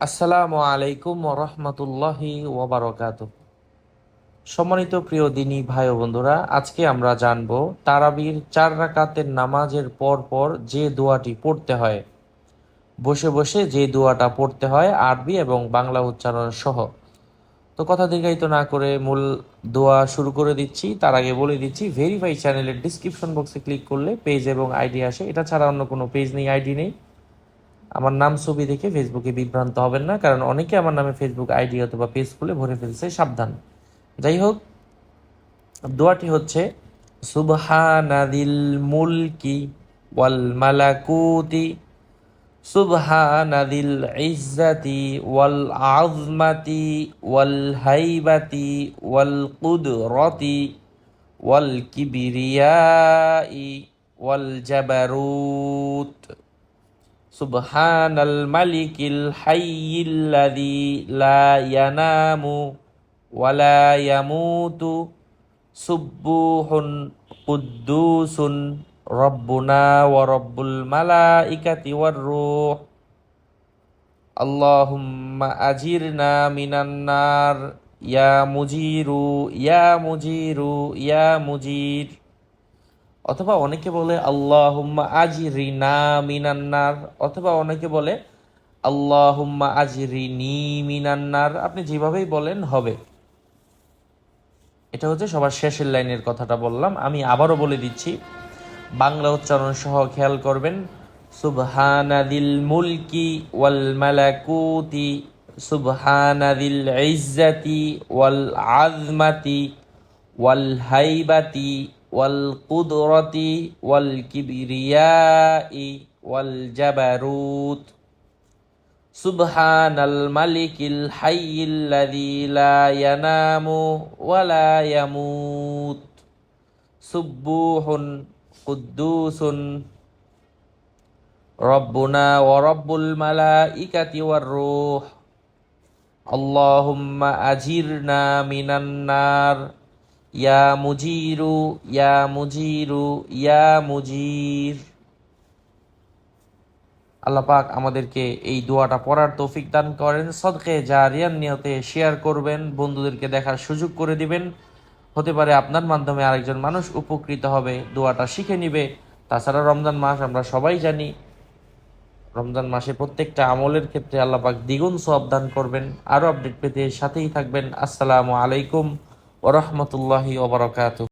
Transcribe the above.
আসসালামু আলাইকুম রহমতুল্লাহি ওবরাকাত সম্মানিত প্রিয় দিনী ভাই বন্ধুরা, আজকে আমরা জানব তারাবির চার রাকাতের নামাজের পর পর যে দোয়াটি পড়তে হয়। বসে বসে যে দোয়াটা পড়তে হয় আরবি এবং বাংলা উচ্চারণ সহ। তো কথা দীর্ঘায়িত না করে মূল দোয়া শুরু করে দিচ্ছি। তার আগে বলে দিচ্ছি ভেরিফাই চ্যানেলের ডিসক্রিপশন বক্সে ক্লিক করলে পেজ এবং আইডি আসে। এটা ছাড়া অন্য কোনো পেজ নেই আইডি নেই। আমার নাম ছবি দেখে ফেসবুকে বিভ্রান্ত হবেন না, কারণ অনেকে আমার নামে ফেসবুক আইডি অথবা পেজ খুলে ভরে ফেলছে, সাবধান। যাই হোক, দোয়াটি হচ্ছে, সুবহানাদিল মুলকি ওয়াল মালাকুতি, সুবহানাদিল ইজ্জাতি ওয়াল আযমাতি ওয়াল হাইবাতি ওয়াল কুদরতি ওয়াল কিবরিয়াই ওয়াল জাবারুত। سبحان الملك الحي الذي لا ينام ولا يموت. سبوح قدوس ربنا ورب الملائكة والروح. اللهم أجرنا من النار. يا مجير يا مجير يا مجير. অথবা অনেকে বলে, আল্লাহুম্মা আজরিনা মিনান্নার অথবা অনেকে বলে, আল্লাহুম্মা আজরিনি মিনান্নার আপনি যেভাবেই বলেন, হবে। এটা হচ্ছে সবার শেষের লাইনের কথাটা বললাম। আমি আবারও বলে দিচ্ছি, বাংলা উচ্চারণ সহ খেয়াল করবেন। সুবহানাদিল মুলকি ওয়াল মালাকুতি সুবহানাদিল ইজ্জাতি ওয়াল আযমাতি ওয়াল হাইবাতি والقدرة والكبرياء والجبروت. سبحان الملك الحي الذي لا ينام ولا يموت. سبوح قدوس. ربنا ورب الملائكة والروح. اللهم أجرنا من النار. ইয়া মুজিরু ইয়া মুজিরু, ইয়া মুজির। আল্লাহ পাক আমাদেরকে এই দোয়াটা পড়ার তৌফিক দান করেন, সদকে জারিয়ান নিয়তে শেয়ার করবেন, বন্ধুদেরকে দেখার সুযোগ করে দিবেন। হতে পারে আপনার মাধ্যমে আরেকজন মানুষ উপকৃত হবে, দোয়াটা শিখে নিবে। তাছাড়া রমজান মাস আমরা সবাই জানি, রমজান মাসে প্রত্যেকটা আমলের ক্ষেত্রে আল্লাহ পাক দ্বিগুণ সব দান করবেন। আরও আপডেট পেতে সাথেই থাকবেন। আসসালামু আলাইকুম। ওরহমতুল্লাহি ওবরাকাতু